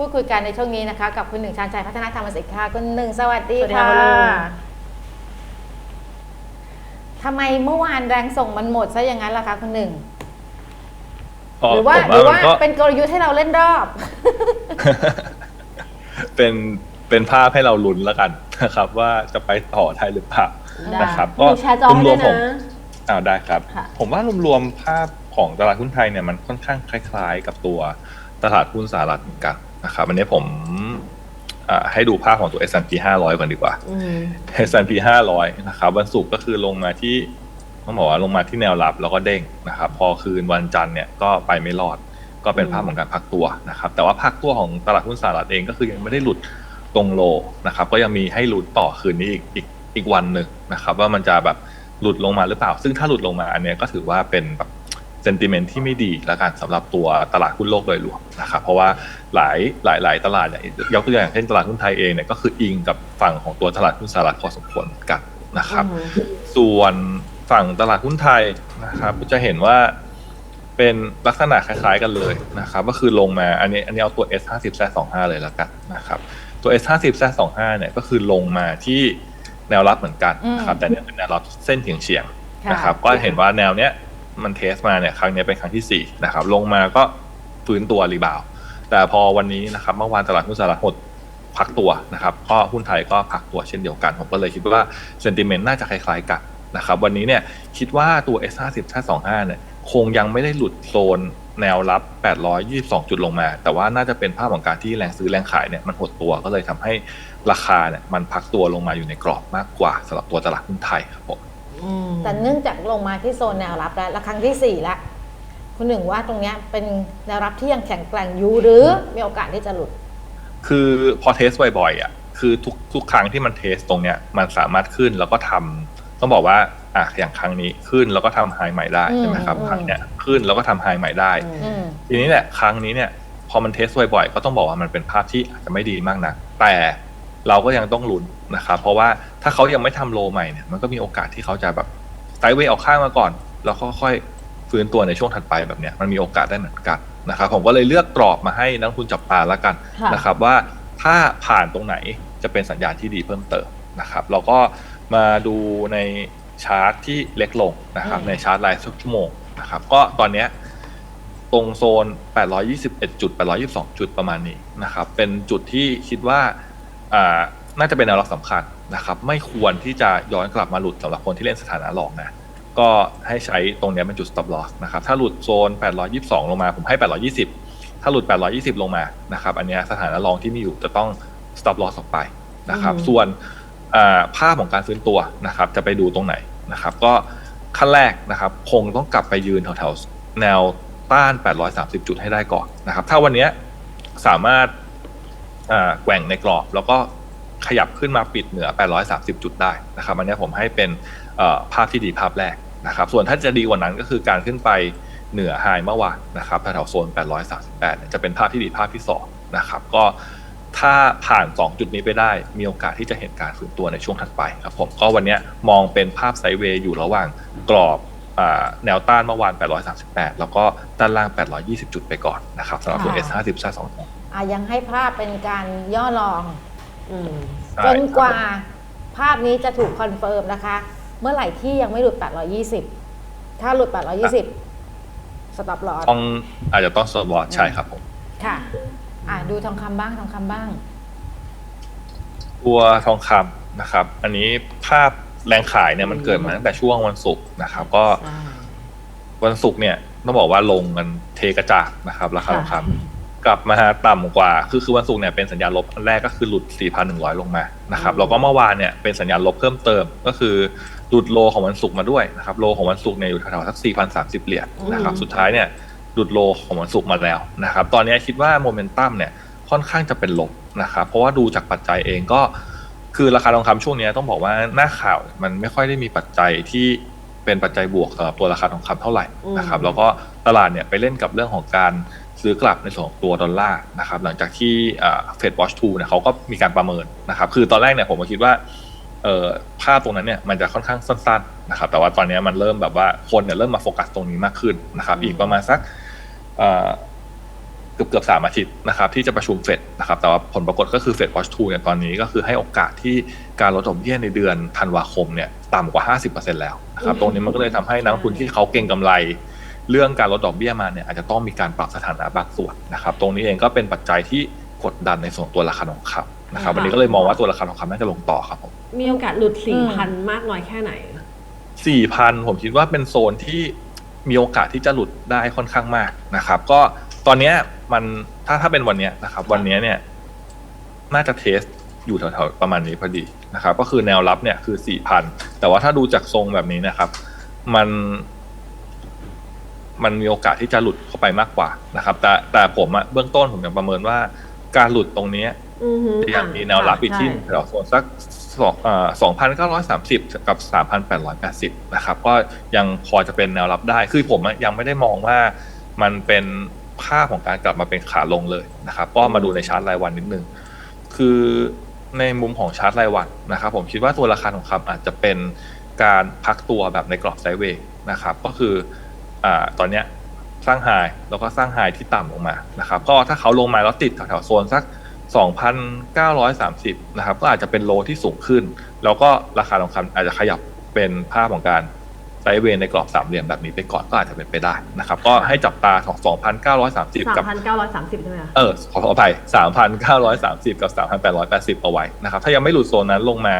พูดคุยกันในช่วงนี้นะคะ กับคุณหนึ่งชาญชัยพัฒนาธรรมสิทธิ์ค่ะคุณหนึ่งสวัสดีสวัสดีค่ะค่ะคุณหนึ่งทำไมเมื่อวานแรงส่งมันหมดซะอย่างนั้นล่ะคะคุณหนึ่งอ๋อหรือว่าผมหรือมัว่านก็ เป็นกลยุทธ์ให้เราเล่นรอบ เป็นเป็นภาพให้เราลุ้นแล้วกันนะครับ ว่าจะไปต่อได้หรือเปล่าได้ นะครับหนูแชร์จอให้รด้ววมยๆผมนะอ้าวได้ครับ ค่ะ ผมว่ารวมๆภาพของตลาดหุ้นไทยเนี่ยมันค่อนข้างคล้าย ๆ กับตัวตลาดหุ้นสหรัฐเหมือนกัน นะครับอันนี้ผมอ่าให้ดูภาพของตัว S&P 500 ก่อนดีกว่าอืม S&P 500 นะครับวันศุกร์ก็คือลงมาที่ต้องบอกว่าลงมาที่แนวรับแล้วก็เด้งนะครับ พอคืนวันจันทร์เนี่ยก็ไปไม่รอด ก็เป็นภาพของการพักตัวนะครับ แต่ว่าพักตัวของตลาดหุ้นสหรัฐเองก็คือยังไม่ได้หลุดตรงโลนะครับ ก็ยังมีให้หลุดต่อคืนนี้อีกอีกอีกวันหนึ่งนะครับ ว่ามันจะแบบหลุดลงมาหรือเปล่า ซึ่งถ้าหลุดลงมาอันเนี้ยก็ถือว่าเป็นแบบ เซนติเมนที่ไม่ดีแล้วกันสำหรับตัวตลาดหุ้นโลกโดยรวมนะครับเพราะว่าหลายหลายหลายตลาดเนี่ยยกตัวอย่างเช่นตลาดหุ้นไทยเองเนี่ยก็คืออิงกับฝั่งของตัวตลาดหุ้นสหรัฐพอสมควรเหมือนกันนะครับอืมส่วนฝั่งตลาดหุ้นไทยนะครับจะเห็นว่าเป็นลักษณะคล้ายๆกันเลยนะครับก็คือลงมาอันนี้อันนี้เอาตัว S 5 0 Z 2 5เลยแล้วกันนะครับตัว S 5 0 Z 2 5เนี่ยก็คือลงมาที่แนวรับเหมือนกันนะครับแต่เนี่ยเป็นแนวรับเส้นเฉียงเฉียงๆค่ะนะครับก็เห็นว่าแนวเนี้ย มันเทสมาเนี่ยครั้งนี้เป็นครั้งที่สี่นะครับ ลงมาก็ฟื้นตัวรีบาวแต่พอวันนี้นะครับเมื่อวานตลาดหุ้นสหรัฐหดพักตัวนะครับก็หุ้นไทยก็พักตัวเช่นเดียวกัน ผมก็เลยคิดว่าเซนติเมนต์น่าจะคล้ายๆกันนะครับวันนี้เนี่ยคิดว่าตัว S50 525เนี่ยคงยังไม่ได้หลุดโซนแนวรับ 822 จุดลงมา แต่ว่าน่าจะเป็นภาพของการที่แรงซื้อแรงขายเนี่ยมันหดตัวก็เลยทำให้ราคาเนี่ยมันพักตัวลงมาอยู่ในกรอบมากกว่าสำหรับตัวตลาดหุ้นไทยครับผม แต่เนื่องจากลงมาที่โซนแนวรับแล้วและครั้งที่สี่แล้ว คุณหนึ่งว่าตรงเนี้ยเป็นแนวรับที่ยังแข็งแกร่งอยู่หรือมีโอกาสที่จะหลุด คือพอเทสบ่อยๆอะคือทุกทุกครั้งที่มันเทสตรงเนี้ยมันสามารถขึ้นแล้วก็ทำต้องบอกว่าอะอย่างครั้งนี้ขึ้นแล้วก็ทำไฮใหม่ได้ใช่ไหมครับอืมครั้งเนี้ยขึ้นแล้วก็ทำไฮใหม่ได้อืมอืมทีนี้เนี่ยครั้งนี้เนี่ยพอมันเทสบ่อยๆก็ต้องบอกว่ามันเป็นภาพที่อาจจะไม่ดีมากนะแต่ เราก็ยังต้องลุ้นนะครับเพราะว่าถ้าเขายังไม่ทำโลใหม่เนี่ยมันก็มีโอกาสที่เขาจะแบบไซด์เวย์ออกข้างมาก่อน แล้วก็ค่อยฟื้นตัวในช่วงถัดไปแบบเนี้ยมันมีโอกาสได้เหมือนกันนะครับผมก็เลยเลือกกรอบมาให้นักลงทุนจับตาแล้วกันค่ะนะครับว่าถ้าผ่านตรงไหนจะเป็นสัญญาณที่ดีเพิ่มเติมนะครับเราก็มาดูในชาร์ตที่เล็กลงนะครับอืมในชาร์ตรายชั่วโมงนะครับก็ตอนเนี้ยตรงโซน 821 จุด 822 จุดประมาณนี้นะครับเป็นจุดที่คิดว่าอ่า น่าจะเป็นแนวรับสำคัญนะครับ ไม่ควรที่จะย้อนกลับมาหลุดสำหรับคนที่เล่นสถานะรองนะก็ให้ใช้ตรงเนี้ยเป็นจุด stop loss นะครับถ้าหลุดโซน 822 ลงมาผมให้ 820 ถ้าหลุด 820 ลงมานะครับอันเนี้ยสถานะรองที่มีอยู่จะต้อง stop loss ออกไปนะครับอืมส่วนอ่าภาพของการฟื้นตัวนะครับ จะไปดูตรงไหนนะครับ ก็ขั้นแรกนะครับคงต้องกลับไปยืนแถวๆแนวต้าน 830 จุดให้ได้ก่อนนะครับ ถ้าวันเนี้ยสามารถอ่า แกว่งในกรอบ แล้วก็ขยับขึ้นมาปิดเหนือ 830 จุดได้นะครับอันนี้ผมให้เป็นภาพที่ดีภาพแรกนะครับ ส่วนถ้าจะดีกว่านั้นก็คือการขึ้นไปเหนือไฮเมื่อวานนะครับแถวโซน 838 จะเป็นภาพที่ดีภาพที่สองนะครับก็ถ้าผ่าน 2 จุดนี้ไปได้ มีโอกาสที่จะเห็นการฟื้นตัวในช่วงถัดไปครับผมก็วันนี้มองเป็นภาพไซเวย์อยู่ระหว่างกรอบแนวต้านเมื่อวาน 838 แล้วก็ด้านล่าง 820 จุดไปก่อนนะครับสำหรับตัวค่ะ S50 ซ2 อะยังให้ภาพเป็นการย่อลองอืมจนกว่าภาพนี้จะถูกคอนเฟิร์มนะคะ เมื่อไหร่ที่ยังไม่หลุด 820 ถ้าหลุด 820 สต็อปลอสต้องอาจจะต้องสวอตใช่ครับผม ค่ะ อะ ดูทองคำบ้างทองคำบ้าง ตัวทองคำนะครับ อันนี้ภาพแรงขายเนี่ยมันเกิดมาตั้งแต่ช่วงวันศุกร์นะครับ ก็ใช่วันศุกร์เนี่ยต้องบอกว่าลงกันเทกระจาดนะครับ ราคาทองค่ะคำ กลับมาต่ำกว่า คือคือวันศุกร์เนี่ยเป็นสัญญาณลบอันแรกก็คือหลุด 4,100 ลงมานะครับอืมแล้วก็เมื่อวานเนี่ยเป็นสัญญาณลบเพิ่มเติมก็คือหลุดโลของวันศุกร์มาด้วยนะครับโลของวันศุกร์เนี่ยอยู่แถวๆสัก 4,030 เหรียญนะครับสุดท้ายเนี่ยหลุดโลของวันศุกร์มาแล้วนะครับตอนนี้คิดว่าโมเมนตัมเนี่ยค่อนข้างจะเป็นลบนะครับเพราะว่าดูจากปัจจัยเองก็ คือราคาทองคำช่วงนี้ต้องบอกว่าหน้าข่าวมันไม่ค่อยได้มีปัจจัยที่เป็นปัจจัยบวกสำหรับตัวราคาทองคำเท่าไหร่นะครับอืมแล้วก็ตลาดเนี่ยไปเล่นกับเรื่องของการ ซื้อกลับในส่วนของตัวดอลลาร์นะครับหลังจากที่เฟดวอชทูเนี่ยเขาก็มีการประเมินนะครับคือตอนแรกเนี่ยผมก็คิดว่าภาพตรงนั้นเนี่ยมันจะค่อนข้างสั้นๆนะครับแต่ว่าตอนนี้มันเริ่มแบบว่าคนเนี่ยเริ่มมาโฟกัสตรงนี้มากขึ้นนะครับอีกประมาณสักเกือบเกือบสามอาทิตย์นะครับที่จะประชุมเฟดนะครับแต่ว่าผลปรากฏก็คือเฟดวอชทูเนี่ยตอนนี้ก็คือให้โอกาสที่การลดดอกเบี้ยในเดือนธันวาคมเนี่ยต่ำกว่า 50%แล้วนะครับตรงนี้มันก็เลยทำให้นักลงทุนที่เขาเก่งกำไร เรื่องการลดดอกเบี้ยมาเนี่ยอาจจะต้องมีการปรับสถานะบางส่วนนะครับ ตรงนี้เองก็เป็นปัจจัยที่กดดันในส่วนตัวราคาทองคำนะครับค่ะวันนี้ก็เลยมองว่าตัวราคาทองคำน่าจะลงต่อครับผมมีโอกาสหลุดอืสี่มพันมากน้อยแค่ไหนสี่พันผมคิดว่าเป็นโซนที่มีโอกาสที่จะหลุดได้ค่อนข้างมากนะครับ ก็ตอนเนี้ยมันถ้าถ้าเป็นวันเนี้ยนะครับ วันเนี้ยเนี่ย น่าจะเทสอยู่แถวๆประมาณนี้พอดีนะครับ ก็คือแนวรับเนี่ยคือสี่พันแต่ว่าถ้าดูจากทรงแบบนี้นะครับ มัน มันมีโอกาสที่จะหลุดเข้าไปมากกว่านะครับ แต่แต่ผมอะเบื้องต้นผมยังประเมินว่าการหลุดตรงเนี้ยอือฮึยังมีแนวรับอีกที่ใช่แถวโซนสักสองสองพันเก้าร้อยสามสิบกับสามพันแปดร้อยแปดสิบนะครับ ก็ยังพอจะเป็นแนวรับได้ คือผมอะยังไม่ได้มองว่ามันเป็นภาพของการกลับมาเป็นขาลงเลยนะครับ ก็มาดูในชาร์ตรายวันนิดนึง คือในมุมของชาร์ตรายวันนะครับ ผมคิดว่าตัวราคาทองคำอาจจะเป็นการพักตัวแบบในกรอบไซด์เวย์นะครับ ก็คือ อ่าตอนเนี้ยสร้างไฮแล้วก็สร้างไฮที่ต่ำลงมานะครับก็ถ้าเขาลงมาแล้วติดแถวๆโซนสัก 2,930 นะครับ ก็อาจจะเป็นโลที่สูงขึ้น แล้วก็ราคาทองคำอาจจะขยับเป็นภาพของการไซด์เวย์ในกรอบสามเหลี่ยมแบบนี้ไปก่อนก็อาจจะเป็นไปได้นะครับ ก็ให้จับตาของ 2,930สามกับพันเก้าร้อยสามสิบใช่ไหมคะเออ ขออภัย 3,930 กับ 3,880 เอาไว้นะครับ ถ้ายังไม่หลุดโซนนั้นลงมา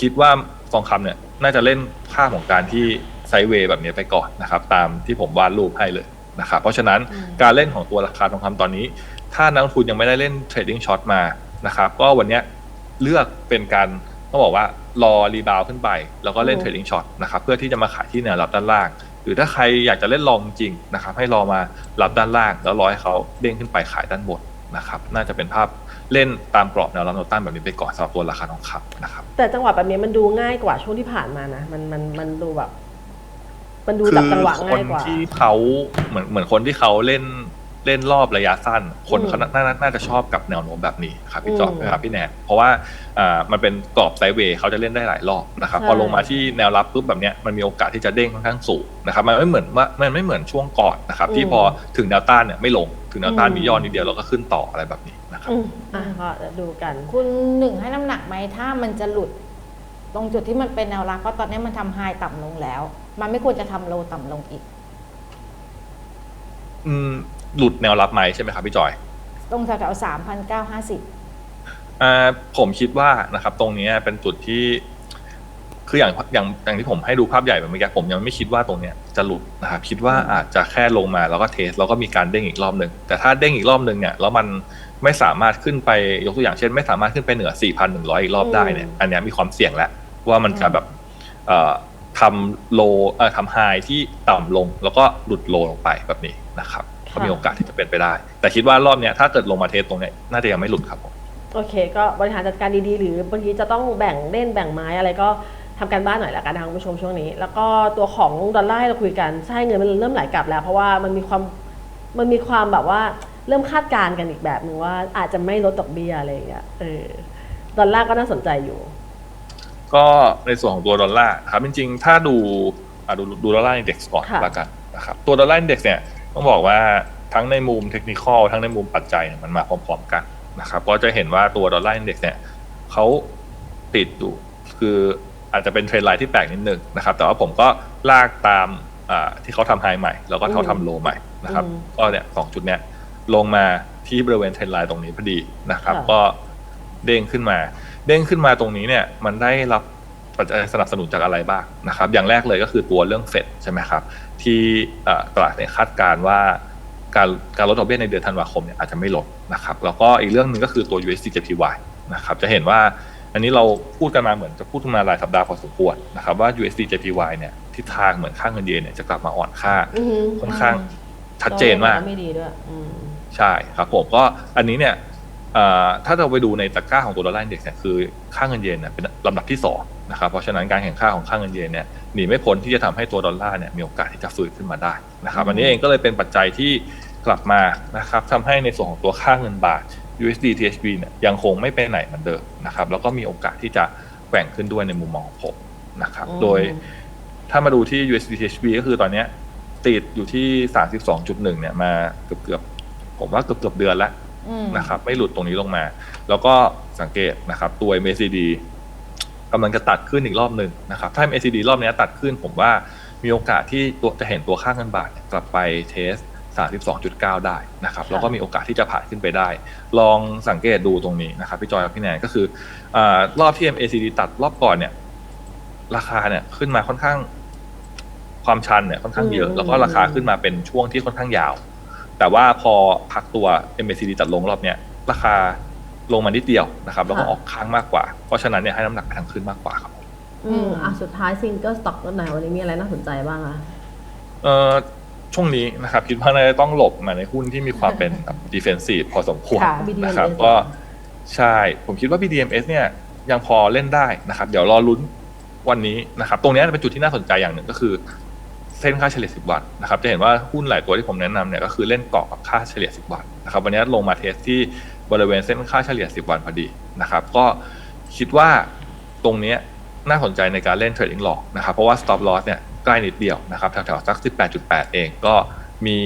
คิดว่าทองคำเนี่ยน่าจะเล่นภาพของการที่ ไซด์เวย์แบบนี้ไปก่อนนะครับตามที่ผมวาดรูปให้เลยนะครับเพราะฉะนั้นอืมการเล่นของตัวราคาทองคำตอนนี้ ถ้านักลงทุนยังไม่ได้เล่นเทรดดิ้งช็อตมานะครับก็วันเนี้ยเลือกเป็นการต้องบอกว่ารอรีบาวขึ้นไป แล้วก็เล่นเทรดดิ้งช็อตนะครับเพื่อที่จะมาขายที่แนวรับด้านล่าง หรือถ้าใครอยากจะเล่นลองจริงๆนะครับให้รอมารับด้านล่าง แล้วรอให้เขาเด้งขึ้นไปขายด้านบนนะครับน่าจะเป็นภาพเล่นตามกรอบแนวรับแนวต้านแบบนี้ไปก่อนสำหรับตัวราคาทองคำนะครับแต่จังหวะแบบนี้มันดูง่ายกว่าช่วงที่ผ่านมานะมันมันมันดูแบบ มันดูจับจังหวะคือง่ายกว่าคนที่เขาเหมือนเหมือนคนที่เขาเล่นเล่นรอบระยะสั้น คนอืมเขาน่าน่าน่าจะชอบกับแนวโน้มแบบนี้ครับพี่จอมอืมนะครับพี่แนนเพราะว่าอ่ามันเป็นกรอบไซด์เวย์เขาจะเล่นได้หลายรอบนะครับใช่พอลงมาที่แนวรับปุ๊บแบบเนี้ยมันมีโอกาสที่จะเด้งค่อนข้างสูงนะครับมันไม่เหมือนว่ามันไม่เหมือนช่วงก่อนนะครับ ที่พอถึงแนวต้านเนี่ยไม่ลงถึงแนวต้านมีย่อนิดเดียวแล้วก็ขึ้นต่ออะไรแบบนี้นะครับอืมอะก็เดี๋ยวดูกัน คุณหนึ่งให้น้ำหนักไหมถ้ามันจะหลุด ตรงจุดที่มันเป็นแนวรับเพราะตอนนี้มันทำไฮต่ำลงแล้ว มันไม่ควรจะทำโลต่ำลงอีก อืม หลุดแนวรับไหมใช่ไหมครับพี่จอย ตรงแถวๆสามพันเก้าห้าสิบอ่าผมคิดว่านะครับ ตรงเนี้ยเป็นจุดที่ คืออย่างอย่างอย่างที่ผมให้ดูภาพใหญ่แบบเมื่อกี้ผมยังไม่คิดว่าตรงเนี้ยจะหลุดนะครับคิดว่าอาจจะแค่ลงมาแล้วก็เทสแล้วก็มีการเด้งอีกรอบหนึ่งแต่ถ้าเด้งอีกรอบหนึ่งเนี่ยแล้วมันไม่สามารถขึ้นไปยกตัวอย่างเช่น ไม่สามารถขึ้นไปเหนือ 4,100 อีกรอบได้เนี่ยอืมอันเนี้ยมีความเสี่ยงแล้ว ว่ามันจะแบบเอ่อทำโลเอ่อทำไฮที่ต่ำลงแล้วก็หลุดโลลงไปแบบนี้นะครับก็มีโอกาสที่จะเป็นไปได้ แต่คิดว่ารอบเนี้ยถ้าเกิดลงมาเทสตรงเนี้ยน่าจะยังไม่หลุดครับผมโอเค ก็บริหารจัดการดีๆ หรือบางทีจะต้องแบ่งเล่นแบ่งไม้อะไรก็ทำการบ้านหน่อยละกันนะคะคุณผู้ชมช่วงนี้ แล้วก็ตัวของดอลลาร์ที่เราคุยกันใช่เงินมันเริ่มไหลกลับแล้ว เพราะว่ามันมีความมันมีความแบบว่าเริ่มคาดการณ์กันอีกแบบหนึ่งว่าอาจจะไม่ลดดอกเบี้ยอะไรอย่างเงี้ยเออดอลลาร์ก็น่าสนใจอยู่ ก็ในส่วนของตัวดอลลาร์ครับจริงๆ ถ้าดูอะดูดูดอลลาร์อินเด็กซ์ก่อนค่ะละกันนะครับตัวดอลลาร์อินเด็กซ์เนี่ยต้องบอกว่าทั้งในมุมเทคนิคอลทั้งในมุมปัจจัยเนี่ยมันมาพร้อมๆกันนะครับก็จะเห็นว่าตัวดอลลาร์อินเด็กซ์เนี่ยเขาติดอยู่คืออาจจะเป็นเทรนด์ไลน์ที่แปลกนิดนึงนะครับแต่ว่าผมก็ลากตามอ่าที่เขาทำไฮใหม่ แล้วก็เขาอืมทำโลใหม่นะครับอืมก็เนี่ยสองจุดเนี้ยลงมาที่บริเวณเทรนด์ไลน์ตรงนี้พอดีนะครับค่ะก็เด้งขึ้นมา เด้งขึ้นมาตรงนี้เนี่ยมันได้รับปัจจัยสนับสนุนจากอะไรบ้างนะครับ อย่างแรกเลยก็คือตัวเรื่องเฟดใช่ไหมครับ ที่เอ่อตลาดเนี่ยคาดการณ์ว่าการการลดดอกเบี้ยในเดือนธันวาคมเนี่ยอาจจะไม่ลดนะครับ แล้วก็อีกเรื่องหนึ่งก็คือตัว USD JPY นะครับ จะเห็นว่าอันนี้เราพูดกันมาเหมือนจะพูดกันมาหลายสัปดาห์พอสมควรนะครับว่า USD JPY เนี่ยทิศทางเหมือนค่าเงินเยนเนี่ยจะกลับมาอ่อนค่าอือหือค่อนข้างชัดเจนมากไม่ดีด้วยอืมใช่ครับผมก็อันนี้เนี่ยเอ่อ ถ้าเราไปดูในตะกร้าของตัวดอลลาร์อินเด็กซ์เนี่ยคือค่าเงินเยนเนี่ยเป็นลำดับที่สองนะครับเพราะฉะนั้นการแข่งข้าของค่าเงินเยนเนี่ยหนีไม่พ้นที่จะทำให้ตัวดอลลาร์เนี่ยมีโอกาสที่จะฟื้นขึ้นมาได้นะครับอืมอันนี้เองก็เลยเป็นปัจจัยที่กลับมานะครับทำให้ในส่วนของตัวค่าเงินบาท USD THB เนี่ยยังคงไม่ไปไหนเหมือนเดิมนะครับแล้วก็มีโอกาสที่จะแกว่งขึ้นด้วยในมุมมองของผมนะครับอืมโดยถ้ามาดูที่ USD THB ก็คือตอนเนี้ยติดอยู่ที่ 32.1เนี่ยมาเกือบเกือบผมว่าเกือบเกือบๆเดือนแล้วอืม นะครับ ไม่หลุดตรงนี้ลงมา แล้วก็สังเกตนะครับ ตัว MACD กำลังจะตัดขึ้นอีกรอบหนึ่งนะครับ ถ้า MACD รอบนี้ตัดขึ้นผมว่ามีโอกาสที่ตัวจะเห็นตัวค่าเงินบาทเนี่ยกลับไปเทส 32.9 ได้นะครับ แล้วก็มีโอกาสที่จะผ่านขึ้นไปได้ ลองสังเกตดูตรงนี้นะครับพี่จอยกับพี่แนนก็คืออารอบที่ MACD ตัดรอบก่อนเนี่ย ราคาเนี่ยขึ้นมาค่อนข้างความชันเนี่ยค่อนข้างเยอะอืมแล้วก็ราคาขึ้นมาเป็นช่วงที่ค่อนข้างยาว แต่ว่าพอพักตัว MACD ตัดลงรอบเนี้ยราคาลงมานิดเดียวนะครับแล้วก็ออกค้างมากกว่า เพราะฉะนั้นเนี่ยให้น้ำหนักไปทางขึ้นมากกว่าครับอืมอะสุดท้ายซิงเกิลสต็อกตัวไหนวันนี้มีอะไรน่าสนใจบ้างอะเอ่อช่วงนี้นะครับคิดว่าน่าจะต้องหลบมาในหุ้นที่มีความเป็นดิเฟนซีฟพอสมควรค่ะนะครับ BDMs ก็ใช่ผมคิดว่า BDMs เนี่ยยังพอเล่นได้นะครับ เดี๋ยวรอลุ้นวันนี้นะครับ ตรงเนี้ยเป็นจุดที่น่าสนใจอย่างหนึ่งก็คือ เส้นค่าเฉลี่ย 10 วันนะครับจะเห็นว่าหุ้นหลายตัวที่ผมแนะนำเนี่ยก็คือเล่นเกาะกับค่าเฉลี่ย 10 วันนะครับวันนี้ลงมาเทสที่บริเวณเส้นค่าเฉลี่ย 10 วันพอดีนะครับก็คิดว่าตรงนี้น่าสนใจในการเล่นเทรดดิ้งหลอกนะครับเพราะว่า stop loss เนี่ยใกล้นิดเดียวนะครับแถวๆสัก 18.8 เองก็มี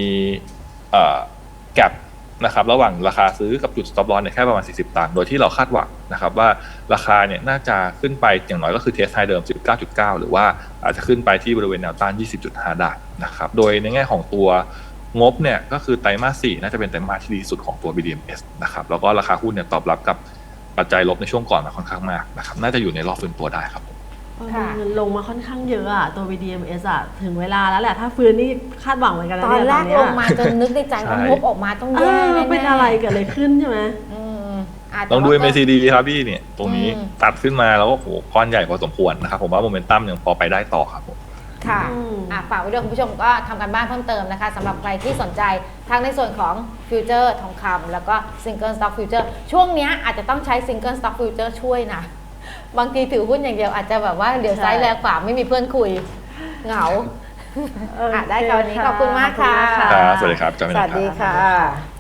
แกล นะครับระหว่างราคาซื้อกับจุด stop loss เนี่ยแค่ประมาณ 40 ตังค์โดยที่เราคาดหวังนะครับว่าราคาเนี่ยน่าจะขึ้นไปอย่างน้อยก็คือเทสไฮเดิม 19.9 หรือว่าอาจจะขึ้นไปที่บริเวณแนวต้าน 20.5 ได้นะครับโดยในแง่ของตัวงบเนี่ยก็คือไตรมาส4น่าจะเป็นไตรมาสที่ดีสุดของตัว BDMs นะครับแล้วก็ราคาหุ้นเนี่ยตอบรับกับปัจจัยลบในช่วงก่อนมาค่อนข้างมากนะครับน่าจะอยู่ในรอบฟื้นตัวได้ครับ ค่ะเงินลงมาค่อนข้างเยอะอะตัว VDMS อะถึงเวลาแล้วแหละ ถ้าฟื้นนี่คาดหวังเหมือนกันนะตอนเนี่ยแรกเยลงมาจนนึกในใจว่าใช่ งบออกมาต้องเอแย่อแน่ๆเป็นอะไรเกิดอะไรขึ้นใช่ไหม อืมอาจจะลองดู ว่าก็ MACD ครับพี่เนี่ย ตรงนี้อืม ตัดขึ้นมาแล้วก็โอ้โหก้อนใหญ่พอสมควรนะครับ ผมว่าโมเมนตัมยังพอไปได้ต่อครับผม ค่ะอืม อะฝากไว้ด้วยคุณผู้ชมก็ทำกันบ้านเพิ่มเติมนะคะสำหรับใครที่สนใจทั้งในส่วนของฟิวเจอร์ทองคำแล้วก็ซิงเกิลสต็อกฟิวเจอร์ช่วงเนี้ยอาจจะต้องใช้ซิงเกิลสต็อกฟิวเจอร์ช่วยนะ บางทีถือหุ้นอย่างเดียวอาจจะแบบว่าเดี๋ยวใช่ซ้ายแลขวาไม่มีเพื่อนคุย เหงาอะได้ค่ะวันนี้ขอบคุณมากค่ะขอบณมากครับสวัสดีครับจอห์นสวินัวัยสครับดีค่ะ